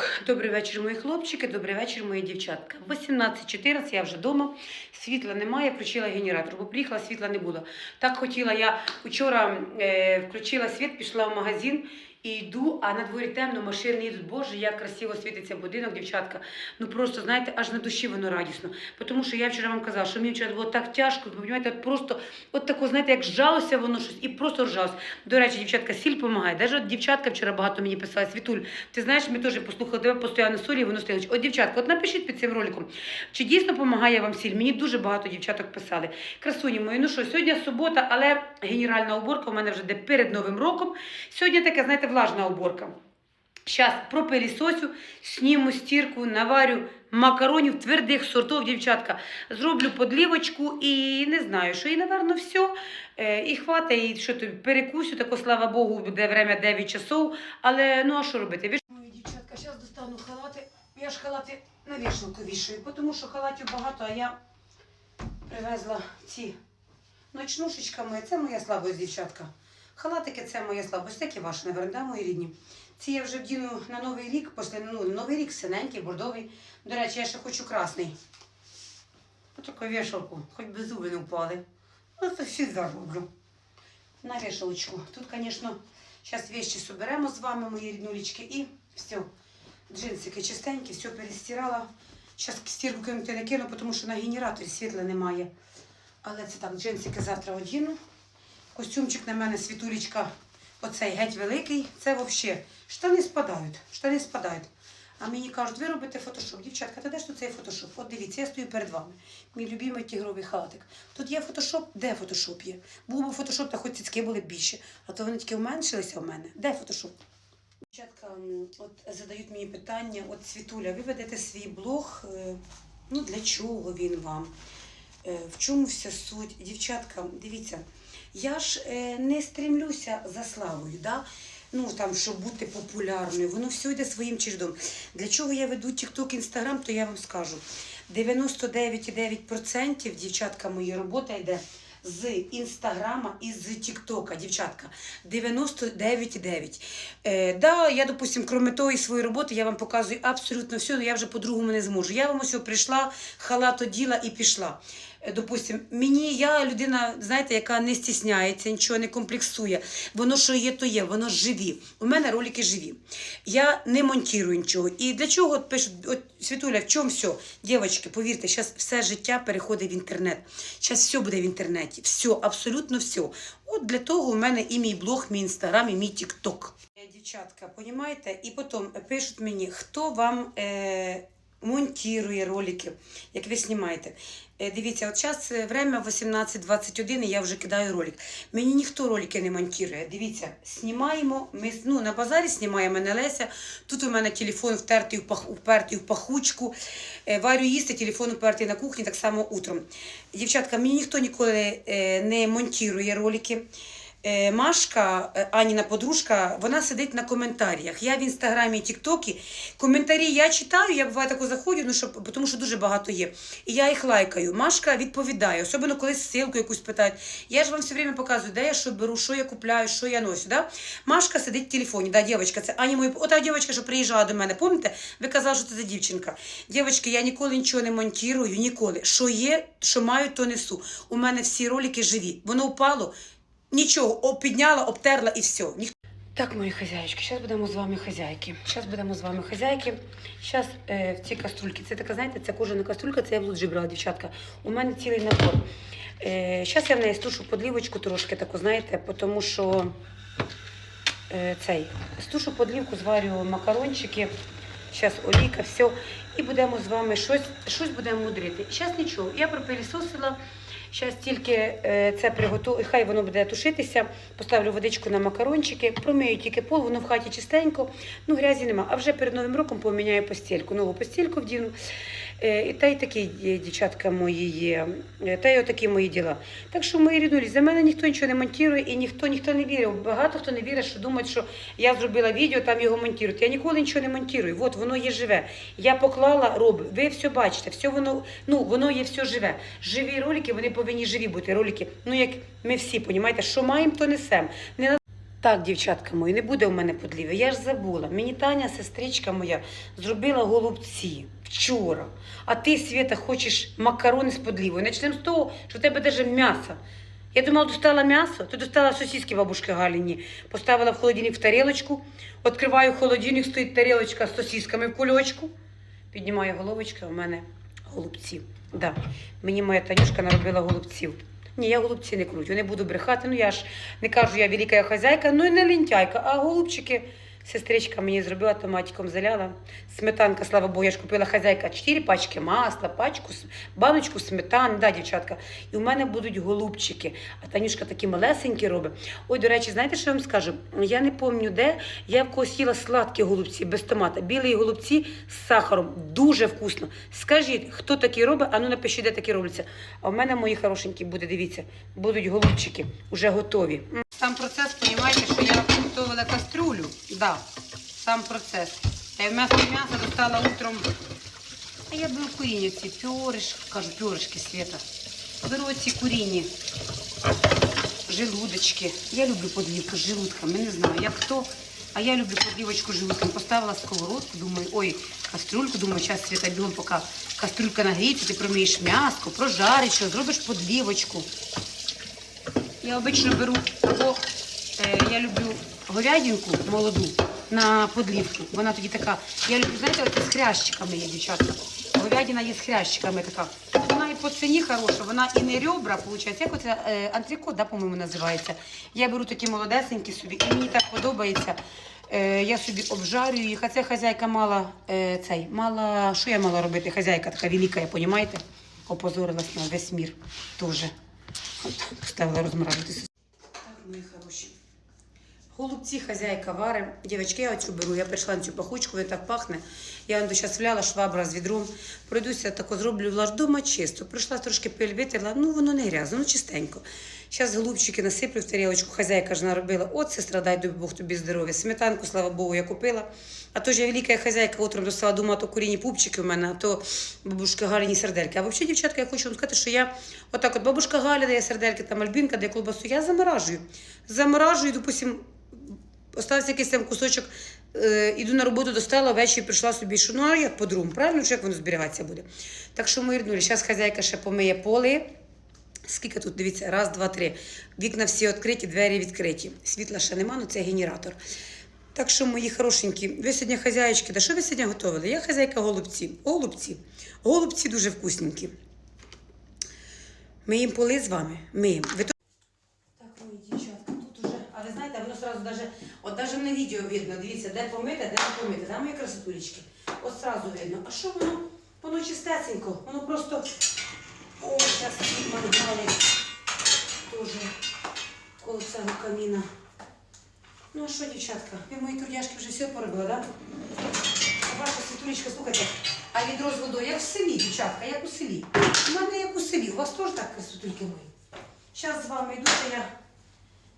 Так, добрий вечір, мої хлопчики, добрий вечір, мої дівчатка. 18.14, я вже вдома, світла немає, включила генератор, бо приїхала, світла не було. Так хотіла, я вчора е, включила світ, пішла в магазин і йду, а на дворі темно, машини їдуть. Боже, як красиво світиться будинок, дівчатка. Ну просто, знаєте, аж на душі воно радісно. Тому що я вчора вам казала, що мені вчора було так тяжко, розумієте, от просто, от тако, знаєте, як жалося воно щось, і просто ржалось. До речі, дівчатка, сіль допомагає. Навіть от дівчатка вчора багато мені писала, Світуль, ти знаєш, ми теж послухали тебе постійно солі, воно стоїть. От дівчатка, от напишіть під цим роликом, чи дійсно допомагає вам сіль? Мені дуже багато дівчаток писали. Красуні мої, ну що, сьогодні субота, але генеральна уборка у мене вже де перед Новим роком. Сьогодні така, знаєте, влажна уборка. Зараз пропилісосю, сніму стірку, наварю макаронів твердих сортів, дівчатка. Зроблю подлівочку і не знаю, що і, напевно, все. І хватить, і що тобі, перекусю, тако, слава Богу, буде время 9 часов. Але ну а що робити? Мої дівчатка, зараз достану халати. Я ж халати на вішалку вішаю, тому що халатів багато, а я привезла ці ночнушечками. Це моя слабость, дівчатка. Халатики це моя слабость, так і ваші, наверное, да, мої рідні. Ці я вже вдіну на Новий рік, після ну, Новий рік синенький, бордовий. До речі, я ще хочу красний. Отаку вішалку, хоч би зуби не впали. Ну, це всі зароблю. На вішалочку. Тут, звісно, зараз вещи соберемо з вами, мої ріднулечки, і все. Джинсики чистенькі, все перестирала. Зараз стірку кинути не кину, тому що на генераторі світла немає. Але це так, джинсики завтра одіну. Костюмчик на мене світулечка, оцей геть великий. Це взагалі штани спадають. Штани спадають. А мені кажуть, ви робите фотошоп. Дівчатка, та де ж тут цей фотошоп? От дивіться, я стою перед вами. Мій любимий тігровий халатик. Тут є фотошоп, де фотошоп є? Був би фотошоп, та хоч цицьки були більше. А то вони тільки вменшилися в мене. Де фотошоп? Дівчатка, от задають мені питання, от Світуля, ви ведете свій блог. е, Ну для чого він вам? Е, В чому вся суть? Дівчатка, дивіться, я ж е, не стремлюся за славою, да? ну там, щоб бути популярною. Воно все йде своїм чередом. Для чого я веду TikTok, Instagram, то я вам скажу. 99,9% дівчатка моєї роботи йде з інстаграма і з Тіктока, дівчатка. 99,9. Е, да, я, допустим, крім тої своєї роботи, я вам показую абсолютно все, але я вже по-другому не зможу. Я вам ось прийшла, халат оділа і пішла. Е, Допустим, мені я людина, знаєте, яка не стісняється, нічого не комплексує. Воно що є, то є, воно живі. У мене ролики живі. Я не монтую нічого. І для чого от пишуть, от Світуля, в чому все? Дівчатки, повірте, зараз все життя переходить в інтернет. Зараз все буде в інтернеті. Все, абсолютно все. От для того у мене і мій блог, мій інстаграм, і мій тікток. Е, Дівчатка, понімаєте? І потім пишуть мені, хто вам. Е- монтує ролики, як ви знімаєте. Е, Дивіться, от зараз время 18.21, і я вже кидаю ролик. Мені ніхто ролики не монтує. Дивіться, знімаємо. Ми ну, на базарі знімає мене Леся. Тут у мене телефон втертий в пах, впертий в пахучку. Е, Варю їсти, телефон впертий на кухні, так само утром. Дівчатка, мені ніхто ніколи е, не монтує ролики. Е, Машка, е, Аніна подружка, вона сидить на коментарях. Я в інстаграмі і Тіктокі. Коментарі я читаю, я буває тако заходжу, ну, щоб, тому що дуже багато є. І я їх лайкаю. Машка відповідає, особливо коли ссылку якусь питають. Я ж вам все время показую, де я що беру, що я купляю, що я ношу. Да? Машка сидить в телефоні. Да, дівчинка, це Аня моя. Ота дівчинка, що приїжджала до мене, пам'ятаєте? Ви казали, що це за дівчинка. Дівчатки, я ніколи нічого не монтую, ніколи. Що є, що маю, то несу. У мене всі ролики живі. Воно впало. Нічого, підняла, обтерла і все. Ніх... Так, мої хазяїчки, зараз будемо з вами хазяйки. Зараз будемо з вами хазяйки. Зараз е, в ці каструльки. Це така, знаєте, це кожана каструлька, це я в луджі брала, дівчатка. У мене цілий набор. Е, я в неї стушу подлівочку трошки таку, знаєте, тому що е, цей, стушу подлівку, зварю макарончики. Зараз олійка, все. І будемо з вами щось, щось будемо мудрити. Зараз нічого. Я пропилісосила. Зараз тільки е, це приготую, хай воно буде тушитися. Поставлю водичку на макарончики, промию тільки пол, воно в хаті чистенько, ну грязі нема. А вже перед новим роком поміняю постільку. Нову постільку вдіну. Е, і та й такі дівчатка мої є. Е, Та й отакі мої діла. Так що мої ріднулі, за мене ніхто нічого не монтує і ніхто ніхто не вірив. Багато хто не вірить, що думають, що я зробила відео, там його монтують. Я ніколи нічого не монтую. От воно є живе. Я поклала, роблю. Ви все бачите, все воно, ну воно є все живе. Живі ролики, вони повинні живі бути. Ролики, ну як ми всі, понімаєте, що маємо, то несемо. Так, дівчатка мої, не буде у мене подліви. Я ж забула. Мені Таня, сестричка моя, зробила голубці вчора. А ти, Свята, хочеш макарони з подлівою. Начнемо з того, що в тебе даже м'ясо. Я думала, достала м'ясо, ти достала сосиски бабушки Галіні, поставила в холодильник в тарілочку, відкриваю холодильник, стоїть тарілочка з сосисками в кульочку. Піднімаю головочку, у мене голубці. Да. Мені моя Танюшка наробила голубців. Ні, я голубці не кручу, не буду брехати. Ну я ж не кажу, я велика хазяйка, ну і не лінтяйка, А голубчики сестричка мені зробила, томатиком заляла. Сметанка, слава Богу, я ж купила хазяйка 4 пачки масла, пачку, баночку сметани, да, дівчатка. І у мене будуть голубчики. А Танюшка такі малесенькі робить. Ой, до речі, знаєте, що я вам скажу? Я не пам'ятаю, де я в когось їла сладкі голубці без томата. Білі голубці з сахаром. Дуже вкусно. Скажіть, хто такі робить, а ну напишіть, де такі робляться. А в мене мої хорошенькі буде, дивіться, будуть голубчики вже готові. Сам процес, розумієте, що я готувала кастрюлю. Да, сам процес. Я м'ясо м'ясо достала утром. А я беру куріння ці пьориш, кажу, пьоришки свята. Беру ці курінні, желудочки. Я люблю подлівку з желудками, не знаю, як хто. А я люблю подлівочку з желудком. Поставила сковородку, думаю, ой, кастрюльку, думаю, час свята бігом, поки кастрюлька нагріється, ти промиєш м'яско, прожариш, що, зробиш подлівочку. Я обично беру або е, я люблю говядинку молоду на подлівку. Вона тоді така. Я люблю, знаєте, оце з хрящиками є, дівчатка. Говядина є з хрящиками така. Вона і по ціні хороша, вона і не ребра, виходить. Як оце е, антрикот, да, по-моєму, називається. Я беру такі молодесенькі собі, і мені так подобається. Е, я собі обжарюю їх, а це хазяйка мала е, цей, мала, що я мала робити? Хазяйка така велика, розумієте? Опозорилась на весь мір теж. Поставила розморажуватися. Так, мої хороші. Голубці хазяйка вари. Дівчатки, я оцю беру. Я прийшла на цю пахучку, вона так пахне. Я вам зараз вляла швабра з відром. Пройдуся, тако зроблю влаж дома чисто. Прийшла трошки пиль ну воно не грязно, ну чистенько. Зараз голубчики насиплю в тарілочку, хазяйка ж наробила. От сестра, дай дай Бог тобі здоров'я. Сметанку, слава Богу, я купила. А то ж я велика хазяйка утром достала дома, то курінні пупчики у мене, а то бабушка Галіні сердельки. А взагалі, дівчатка, я хочу вам сказати, що я отак от бабушка Галя дає сердельки, там Альбінка дає колбасу, я заморажую. Заморажую, допустим, Остався якийсь там кусочок, е, іду на роботу, достала, ввечері прийшла собі, що ну а як по-другому, правильно, чи як воно зберігатися буде. Так що ми ріднули. Зараз хазяйка ще помиє поли. Скільки тут, дивіться, раз, два, три. Вікна всі відкриті, двері відкриті. Світла ще нема, ну це генератор. Так що, мої хорошенькі, ви сьогодні хазяєчки, да що ви сьогодні готували? Я хазяйка голубці. Голубці. Голубці дуже вкусненькі. Ми їм поли з вами. Ми їм. Ви так, мої дівчатка, тут уже. А ви знаєте, воно сразу даже, от даже на відео видно, дивіться, де помите, де не помите. Да, мої красотулечки? От сразу видно. А що воно? Воно чистесенько, воно просто. О, зараз мангали. Тоже коло цього каміна. Ну а що, дівчатка, ви мої трудяшки вже все поробили? Да? Ваша світулечка, слухайте, а відро з водою, як в селі, дівчатка, як у селі. У мене як у селі, у вас теж так красотульки мої. Зараз з вами йду, я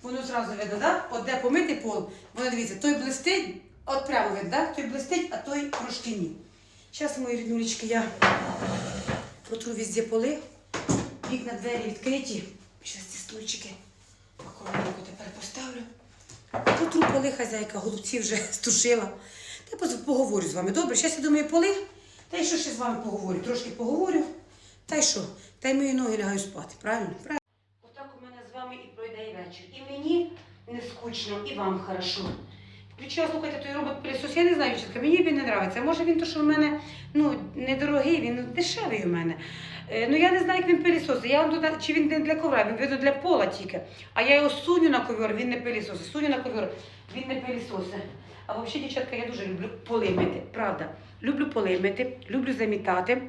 Воно зразу видно, да? От де помитий пол, воно дивіться, той блистить, от прямо видно, да? той блистить, а той трошки ні. Зараз, мої ріднулечки, я протру везде поли, вікна двері відкриті. Зараз ці стульчики акуратненько тепер поставлю. Протру поли, хазяйка, голубці вже стушила. Та я поговорю з вами. Добре, зараз я думаю, поли. Та й що ще з вами поговорю? Трошки поговорю. Та й що? Та й мої ноги лягаю спати? Правильно. Отак у мене з вами пройде і мені не скучно, і вам хорошо. Включила, слухайте, той робот пилісос. Я не знаю, дівчатка, мені він не подобається. Може він то, що в мене ну, недорогий, він дешевий у мене. Е, ну я не знаю, як він пилісосить. Я вам тут, чи він не для ковра, він видно для пола тільки. А я його суню на ковер, він не пилісосить. Суню на ковер, він не пилісосить. А взагалі, дівчатка, я дуже люблю поли мити, правда. Люблю поли мити, люблю замітати.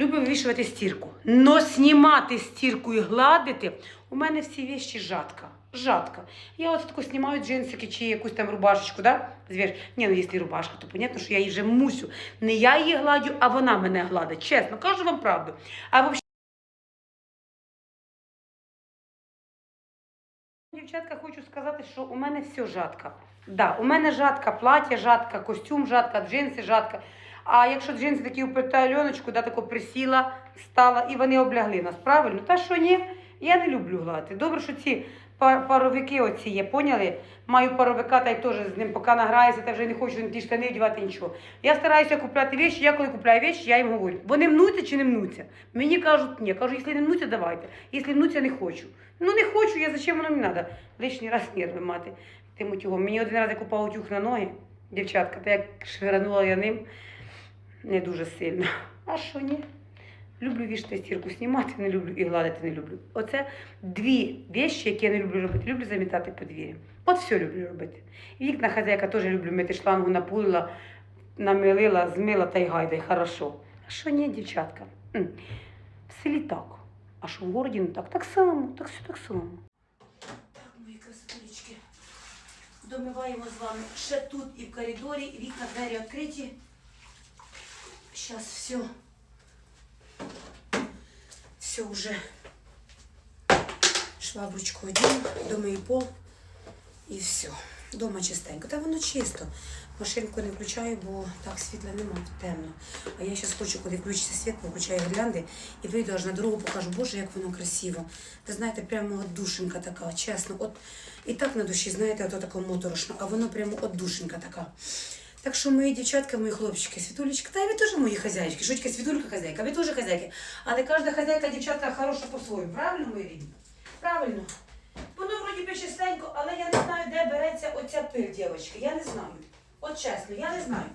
Люблю вивішувати стірку. Но знімати стірку і гладити у мене всі вещі жадка. Жадка. Я от тако знімаю джинсики чи якусь там рубашечку, да? Звіж, ні, ну якщо рубашка, то понятно, що я її вже мусю. Не я її гладю, а вона мене гладить. Чесно, кажу вам правду. А взагалі, дівчатка, хочу сказати, що у мене все жадка. Да, у мене жадка плаття, жадка, костюм, жадка, джинси, жадка. А якщо джинси такі упита Альоночку, да, тако присіла, стала і вони облягли нас, правильно? Та що ні, я не люблю гладити. Добре, що ці паровики оці є, поняли? Маю паровика, та й теж з ним поки награється, та вже не хочу ті штани вдівати, нічого. Я стараюся купляти вещи, я коли купляю вещи, я їм говорю, вони мнуться чи не мнуться? Мені кажуть, ні. Кажу, якщо не мнуться, давайте. Якщо мнуться, не хочу. Ну не хочу, я зачем воно мені треба? Лишній раз нерви мати тим утюгом. Мені один раз я купав утюг на ноги, дівчатка, та як швиранула я ним не дуже сильно. А що ні? Люблю вішати стірку, знімати не люблю і гладити не люблю. Оце дві вещі, які я не люблю робити. Люблю замітати подвір'я. От все люблю робити. І вікна хазяйка теж люблю мити шлангу, напулила, намилила, змила та й гайдай, хорошо. А що ні, дівчатка? В селі так. А що в городі не так? Так само, так все так само. Так, мої красотулечки. Домиваємо з вами ще тут і в коридорі, вікна двері відкриті. Зараз все. Все уже шваброчку одіну, домию пол і все. Дома чистенько. Та воно чисто. Машинку не включаю, бо так світла нема, темно. А я зараз хочу, коли включиться світ, включаю гірлянди і вийду аж на дорогу, покажу, боже, як воно красиво. Ви знаєте, прямо от душенька така, чесно. От і так на душі, знаєте, ото таке моторошно, а воно прямо от душенька така. Так що мої дівчатка, мої хлопчики, світулечка, та ви теж мої хазяйки. Що світулька хазяйка, ви теж хазяйки. Але кожна хазяйка, дівчатка, хороша по-своєму. Правильно, мої рідні? Правильно. Воно вроді би чистенько, але я не знаю, де береться оця пиль, дівчатки. Я не знаю. От чесно, я не знаю.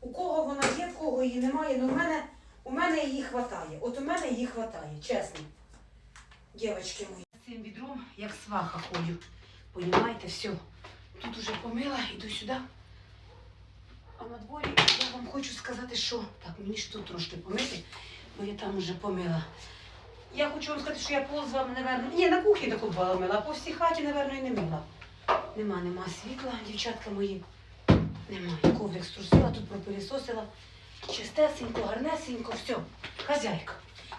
У кого вона є, в кого її немає. Ну, у мене, у мене її хватає. От у мене її хватає, чесно. Дівчатки мої. Цим відром, як сваха ходю. Понімаєте, все. Тут уже помила, іду сюди. А на дворі я вам хочу сказати, що так, мені ж тут трошки помити, бо я там уже помила. Я хочу вам сказати, що я пол з вами, напевно, ні, на кухні таку була мила, а по всій хаті, напевно, і не мила. Нема, нема світла, дівчатка мої. Нема. Я коврик струсила, тут пропилісосила. Чистесенько, гарнесенько, все. Хазяйка.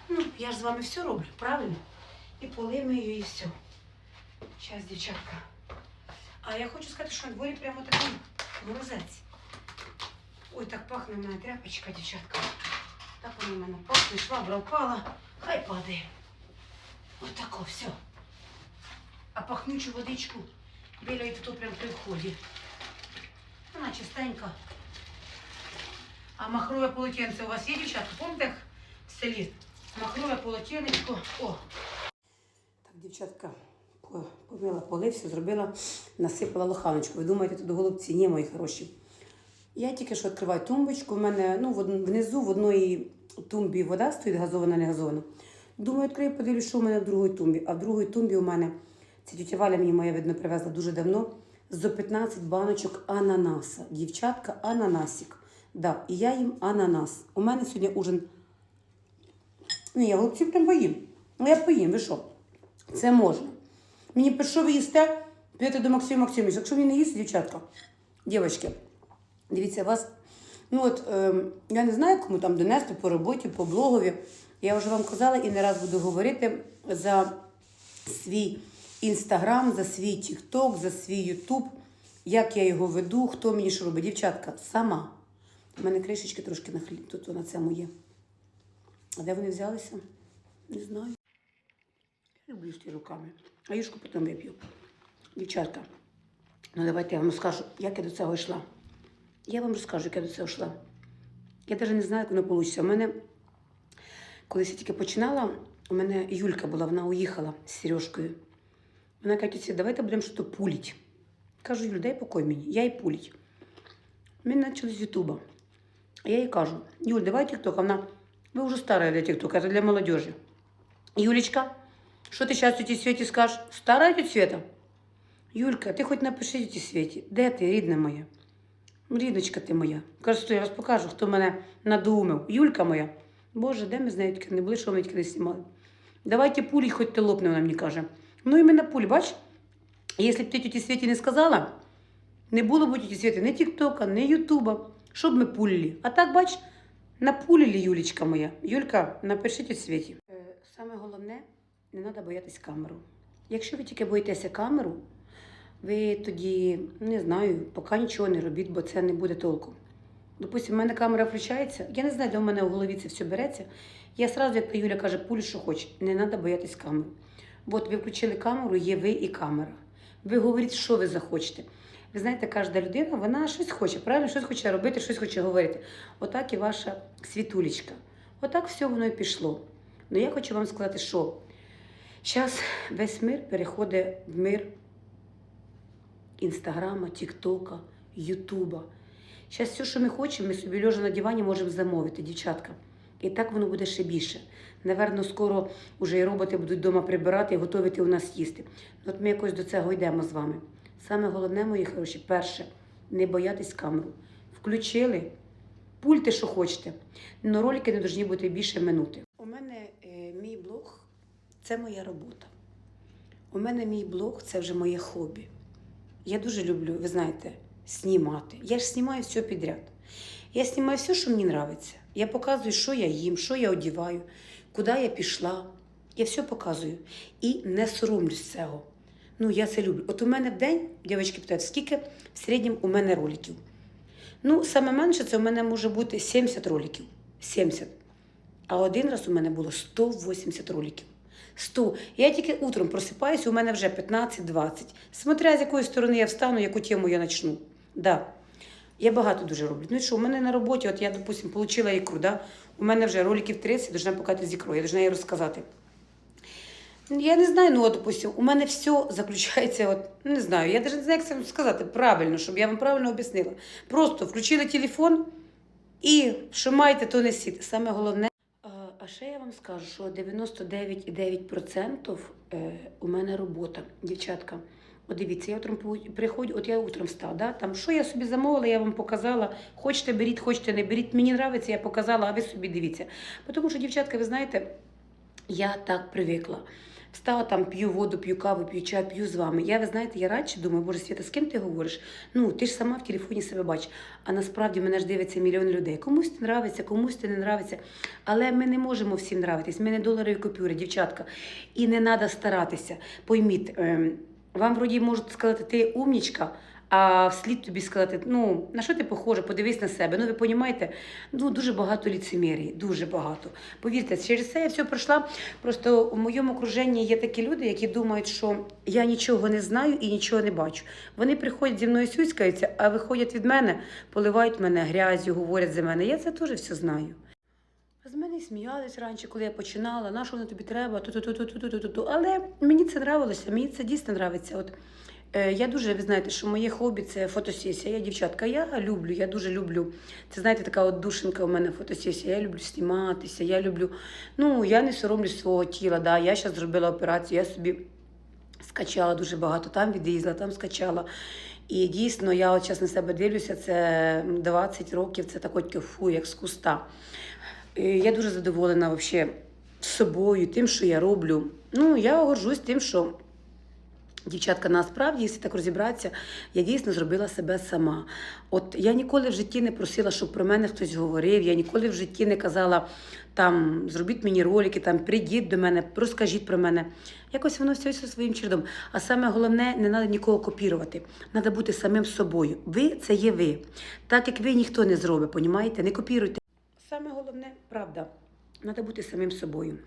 Ну, я ж з вами все роблю, правильно? І поли мию, і все. Зараз, дівчатка. А я хочу сказати, що на дворі прямо такий морозець. Ой, так пахне мене тряпочка, дівчатка. Так воно в мене пахне, швабра впала, хай падає. Отако, все. А пахнючу водичку біляють тут прямо при вході. Вона чистенька. А махрове полотенце у вас є, дівчатка? Помните, в селі? Махрове полотенечко. О! Так, дівчатка, помила поли, все зробила, насипала лоханочку. Ви думаєте, тут голубці? Ні, мої хороші. Я тільки що відкриваю тумбочку. У мене ну, внизу в одної тумбі вода стоїть газована, не газована. Думаю, відкрию, подивлюсь, що у мене в другій тумбі. А в другій тумбі у мене ця тітя Валя мені моя, видно, привезла дуже давно. Зо 15 баночок ананаса. Дівчатка, ананасик. Да, і я їм ананас. У мене сьогодні ужин. Ні, я голубців прям поїм. Ну я поїм, ви що? Це можна. Мені пише, що ви їсте, підете до Максима Максимовича. Якщо він не їсть, дівчатка, дівчатки, Дивіться, вас, ну от ем, я не знаю, кому там донести по роботі, по блогові. Я вже вам казала і не раз буду говорити за свій інстаграм, за свій тікток, за свій ютуб, як я його веду, хто мені що робить. Дівчатка, сама. У мене кришечки трошки на хліб, тут на цьому є. А де вони взялися? Не знаю. Я Люблю їсти руками. А юшку потім вип'ю. Дівчатка, ну давайте я вам скажу, як я до цього йшла. Я вам розкажу, як я до цього йшла. Я навіть не знаю, як воно вийде. У мене, колись я тільки починала, у мене Юлька була, вона уїхала з Сережкою. Вона каже, «Тетя, давайте будемо щось пулить. Кажу, Юль, дай покой мені, я і пулить. Ми почали з Ютуба. А я їй кажу, Юль, давай тікток. А вона, ви вже стара для тіктока, це для молодежі. Юлечка, що ти зараз тіті Світі скажеш? Стара тітя Света? Юлька, ти хоч напиши тіті Світі, де ти, рідна моя? Рідочка ти моя. Кажу, я раз покажу, хто мене надумав. Юлька моя. Боже, де ми з нею не були, що ми тільки не знімали. Давайте пулі, хоч ти лопне, вона мені каже. Ну і ми на пулі, бач? Якщо б ти тіті Світі не сказала, не було б у тіті Світі ні Тіктока, ні Ютуба, щоб ми пулили. А так, бач, напулили, Юлічка моя. Юлька, напиши тіті Світі. Е, Саме головне, не треба боятися камеру. Якщо ви тільки боїтеся камеру, ви тоді, не знаю, поки нічого не робіть, бо це не буде толку. Допустимо, в мене камера включається, я не знаю, де в мене в голові це все береться. Я сразу, як Юля каже, пулі, що хоче, не треба боятись камеру. От ви включили камеру, є ви і камера. Ви говорите, що ви захочете. Ви знаєте, кожна людина, вона щось хоче, правильно, щось хоче робити, щось хоче говорити. Отак і ваша світулечка. Отак все воно і пішло. Ну я хочу вам сказати, що зараз весь мир переходить в мир Інстаграма, Тіктока, Ютуба. Зараз все, що ми хочемо, ми собі лежа на дивані можемо замовити, дівчатка. І так воно буде ще більше. Наверно, скоро вже і роботи будуть вдома прибирати і готувати у нас їсти. Ну, От ми якось до цього йдемо з вами. Саме головне, мої хороші, перше, не боятись камеру. Включили, пульте, що хочете. Но ролики не повинні бути більше минути. У мене е, мій блог це моя робота. У мене мій блог це вже моє хобі. Я дуже люблю, ви знаєте, знімати. Я ж знімаю все підряд. Я знімаю все, що мені подобається. Я показую, що я їм, що я одіваю, куди я пішла. Я все показую. І не соромлюсь цього. Ну, я це люблю. От у мене в день, дівчатки питають, скільки в середньому у мене роликів. Ну, саме менше це у мене може бути 70 роликів. 70. А один раз у мене було 180 роликів. 100. Я тільки утром просипаюся, у мене вже 15-20. Смотря з якої сторони я встану, яку тему я почну. Да. Я багато дуже роблю. Ну і що, у мене на роботі, от я, допустим, отримала ікру, да? у мене вже роликів 30, я должна показати з ікрою, я должна їй розказати. Я не знаю, ну, от, допустим, у мене все заключається, от, не знаю, я навіть не знаю, як це сказати правильно, щоб я вам правильно об'яснила. Просто включили телефон і що маєте, то несіть. Саме головне. А, ще я вам скажу, що 99,9% е, у мене робота, дівчатка. От дивіться, я утром приходжу, от я утром встала, да? там що я собі замовила, я вам показала. Хочете беріть, хочете не беріть. Мені подобається, я показала, а ви собі дивіться. Тому що, дівчатка, ви знаєте, я так привикла. Встала там, п'ю воду, п'ю каву, п'ю чай, п'ю з вами. Я, ви знаєте, я радше думаю, боже, Свята, з ким ти говориш? Ну, ти ж сама в телефоні себе бачиш. А насправді мене ж дивиться мільйон людей. Комусь ти нравиться, комусь ти не нравиться. Але ми не можемо всім нравитись. Ми не доларові купюри, дівчатка. І не треба старатися. Пойміть, ем, вам вроді можуть сказати, ти умнічка, а вслід тобі сказати, ну, на що ти похожа, подивись на себе. Ну, ви розумієте, ну, дуже багато ліцемірії, дуже багато. Повірте, через це я все пройшла. Просто у моєму окруженні є такі люди, які думають, що я нічого не знаю і нічого не бачу. Вони приходять зі мною сюськаються, а виходять від мене, поливають мене грязю, говорять за мене. Я це теж все знаю. З мене сміялись раніше, коли я починала, на що воно тобі треба, ту-ту-ту-ту-ту-ту-ту. Але мені це нравилося, мені це дійсно нравиться. От я дуже, ви знаєте, що моє хобі це фотосесія. Я дівчатка, я люблю, я дуже люблю. Це знаєте, така от душенка у мене фотосесія. Я люблю зніматися, я люблю. Ну, я не соромлюсь свого тіла. Да. Я зараз зробила операцію, я собі скачала дуже багато, там відрізала, там скачала. І дійсно, я от зараз на себе дивлюся, це 20 років, це так от фу, як з куста. І Я дуже задоволена вообще собою, тим, що я роблю. Ну, я горжусь тим, що дівчатка насправді, якщо так розібратися, я дійсно зробила себе сама. От я ніколи в житті не просила, щоб про мене хтось говорив. Я ніколи в житті не казала там зробіть мені ролики, там прийдіть до мене, розкажіть про мене. Якось воно все своїм чередом. А саме головне, не треба нікого копірувати. Треба бути самим собою. Ви це є ви. Так як ви ніхто не зробить, понімаєте? Не копіруйте. Саме головне, правда, треба бути самим собою.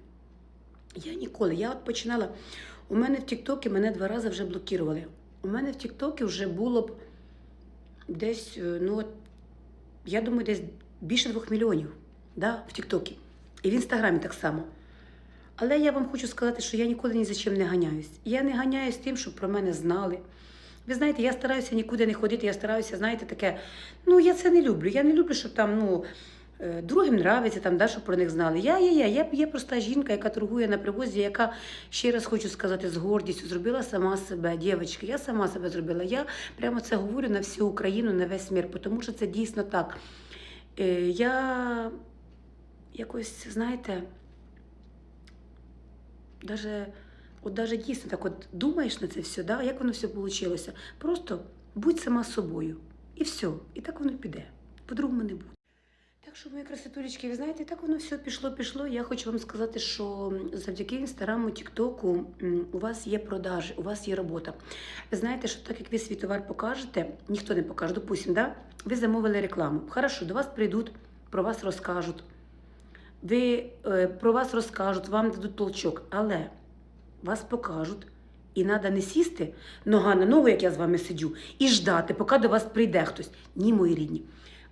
Я ніколи, я от починала. У мене в Тіктокі мене два рази вже блокували. У мене в Тіктокі вже було б десь, е, ну я думаю, десь більше двох мільйонів да, в Тіктокі. І в Інстаграмі так само. Але я вам хочу сказати, що я ніколи ні за чим не ганяюсь. Я не ганяюсь тим, щоб про мене знали. Ви знаєте, я стараюся нікуди не ходити, я стараюся, знаєте, таке. Ну, я це не люблю. Я не люблю, щоб там, ну, другим нравиться, там, да, щоб про них знали. Я, я, я, я є проста жінка, яка торгує на привозі, яка, ще раз хочу сказати, з гордістю зробила сама себе. Дівчатки, я сама себе зробила. Я прямо це говорю на всю Україну, на весь мір, тому що це дійсно так. Е, Я якось, знаєте, даже, от даже дійсно так от думаєш на це все, да? як воно все вийшло. Просто будь сама собою. І все. І так воно піде. По-другому не буде. Що, мої красотулечки, ви знаєте, так воно все пішло, пішло. Я хочу вам сказати, що завдяки інстаграму, тіктоку у вас є продажі, у вас є робота. Ви знаєте, що так як ви свій товар покажете, ніхто не покаже, допустим, да? ви замовили рекламу. Хорошо, до вас прийдуть, про вас розкажуть. Ви е, про вас розкажуть, вам дадуть толчок. Але вас покажуть. І треба не сісти нога на ногу, як я з вами сиджу, і ждати, поки до вас прийде хтось. Ні, мої рідні.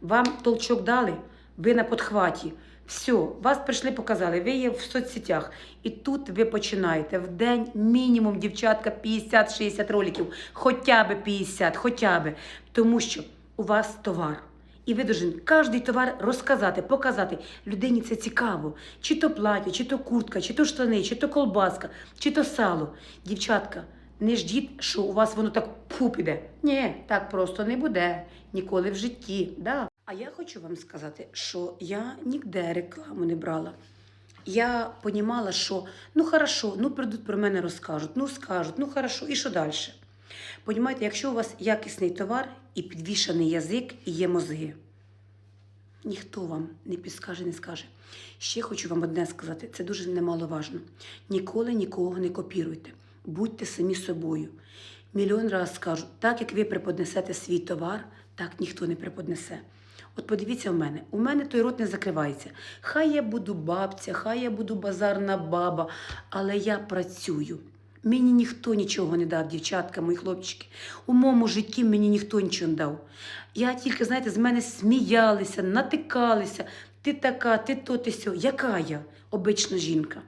Вам толчок дали, ви на подхваті. Все, вас прийшли, показали, ви є в соцсетях. І тут ви починаєте в день мінімум, дівчатка, 50-60 роликів, хоча б 50, хоча б. Тому що у вас товар. І ви должен кожний товар розказати, показати. Людині це цікаво. Чи то плаття, чи то куртка, чи то штани, чи то колбаска, чи то сало. Дівчатка, не ждіть, що у вас воно так пфу піде. Ні, так просто не буде. Ніколи в житті. Да. А я хочу вам сказати, що я ніде рекламу не брала. Я понімала, що ну хорошо, ну прийдуть про мене розкажуть, ну скажуть, ну хорошо, і що далі? Понімаєте, якщо у вас якісний товар і підвішаний язик, і є мозги, ніхто вам не підскаже, не скаже. Ще хочу вам одне сказати, це дуже немаловажно. Ніколи нікого не копіруйте. Будьте самі собою. Мільйон раз скажу, так як ви преподнесете свій товар, так ніхто не преподнесе. От подивіться в мене, у мене той рот не закривається. Хай я буду бабця, хай я буду базарна баба, але я працюю. Мені ніхто нічого не дав, дівчатка, мої хлопчики. У моєму житті мені ніхто нічого не дав. Я тільки, знаєте, з мене сміялися, натикалися. Ти така, ти то, ти сьо. Яка я? Обична жінка.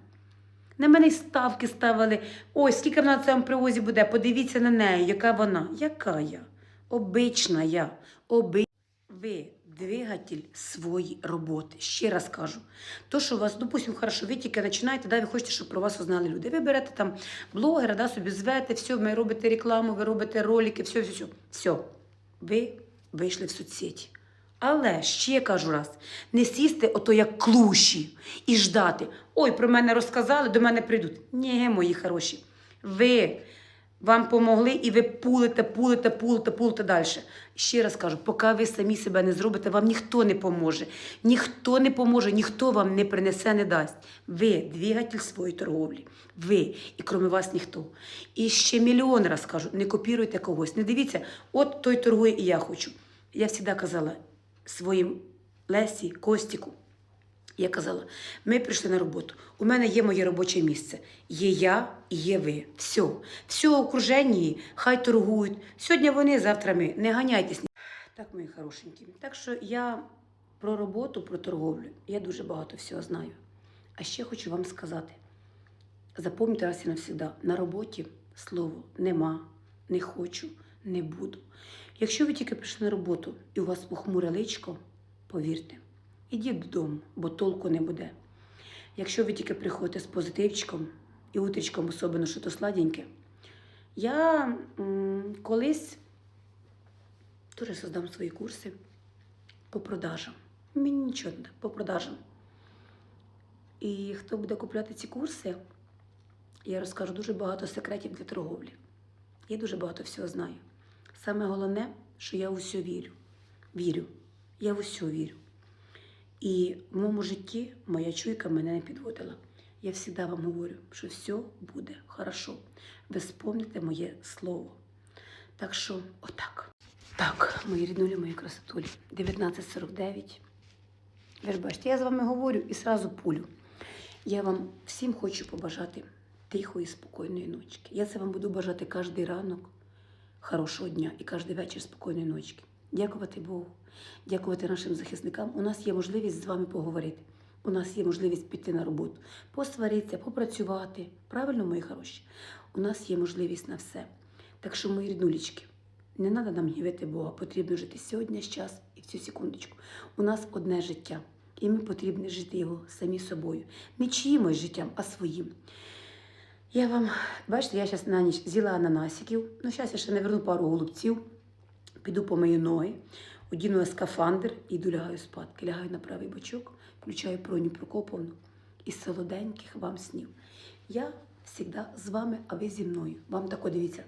На мене й ставки ставили. Ой, скільки вона на цьому привозі буде, подивіться на неї, яка вона. Яка я? Обична я. Оби... Ви двигатель своєї роботи. Ще раз кажу. То, що у вас, допустимо, хорошо, ви тільки починаєте, да, ви хочете, щоб про вас узнали люди. Ви берете там блогера, да, собі звете, все, ви робите рекламу, ви робите ролики, все, все, все. Все. Ви вийшли в соцсеті. Але ще кажу раз, не сісти ото як клуші і ждати. Ой, про мене розказали, до мене прийдуть. Ні, мої хороші. Ви вам помогли і ви пулите, пулите, пулите, пулите далі. Ще раз кажу, поки ви самі себе не зробите, вам ніхто не поможе. Ніхто не поможе, ніхто вам не принесе, не дасть. Ви двигатель своєї торговлі. Ви. І крім вас ніхто. І ще мільйон раз кажу, не копіруйте когось. Не дивіться, от той торгує і я хочу. Я завжди казала своїм Лесі, Костіку. Я казала, ми прийшли на роботу. У мене є моє робоче місце. Є я і є ви. Все. Все окружені, хай торгують. Сьогодні вони, завтра ми. Не ганяйтесь. Так, мої хорошенькі. Так що я про роботу, про торговлю, я дуже багато всього знаю. А ще хочу вам сказати: запам'ятайте раз і навсегда, на роботі слово нема, не хочу, не буду. Якщо ви тільки прийшли на роботу і у вас похмуре личко, повірте, ідіть додому, бо толку не буде. Якщо ви тільки приходите з позитивчиком і утрічком, особливо що то сладеньке, я м, колись теж создам свої курси по продажам. Мені нічого не по продажам. І хто буде купляти ці курси, я розкажу дуже багато секретів для торговлі. Я дуже багато всього знаю. Саме головне, що я в усе вірю. Вірю. Я в усе вірю. І в моєму житті моя чуйка мене не підводила. Я завжди вам говорю, що все буде хорошо. Ви спомните моє слово. Так що, отак. Так, мої ріднулі, мої красотулі. 1949. Ви ж бачите, я з вами говорю і сразу пулю. Я вам всім хочу побажати тихої, спокійної ночки. Я це вам буду бажати кожен ранок, хорошого дня і кожен вечір спокійної ночки. Дякувати Богу, дякувати нашим захисникам. У нас є можливість з вами поговорити. У нас є можливість піти на роботу, посваритися, попрацювати. Правильно, мої хороші? У нас є можливість на все. Так що, мої ріднулічки, не треба нам гнівити Бога, потрібно жити сьогодні час і в цю секундочку. У нас одне життя, і ми потрібно жити його самі собою. Не чиїмось життям, а своїм. Я вам, бачите, я зараз на ніч з'їла ананасиків. Ну, зараз я ще наверну пару голубців, піду по мої ноги, одіну скафандр і йду лягаю спадки. Лягаю на правий бочок, включаю Проню Прокоповну і солоденьких вам снів. Я завжди з вами, а ви зі мною. Вам тако дивіться.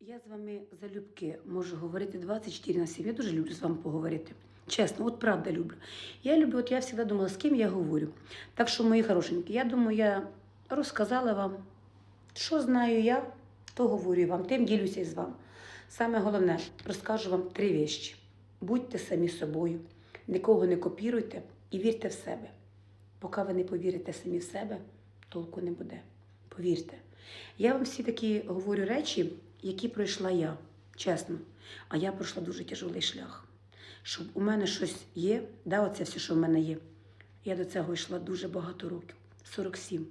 Я з вами залюбки можу говорити 24 на 7. Я дуже люблю з вами поговорити. Чесно, от правда люблю. Я люблю, от я завжди думала, з ким я говорю. Так що, мої хорошенькі, я думаю, я розказала вам, що знаю я, то говорю вам, тим ділюся із вами. Саме головне, розкажу вам три вещі. Будьте самі собою, нікого не копіруйте і вірте в себе. Поки ви не повірите самі в себе, толку не буде. Повірте. Я вам всі такі говорю речі, які пройшла я, чесно. А я пройшла дуже тяжелий шлях. Щоб у мене щось є, да, оце все, що в мене є. Я до цього йшла дуже багато років 47.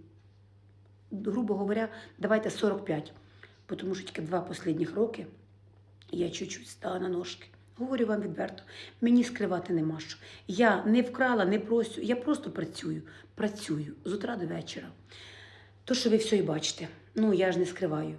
Грубо говоря, давайте 45. Бо Тому що тільки два останніх роки я чуть-чуть стала на ножки. Говорю вам відверто, мені скривати нема що. Я не вкрала, не просю, я просто працюю, працюю з утра до вечора. То, що ви все і бачите, ну я ж не скриваю.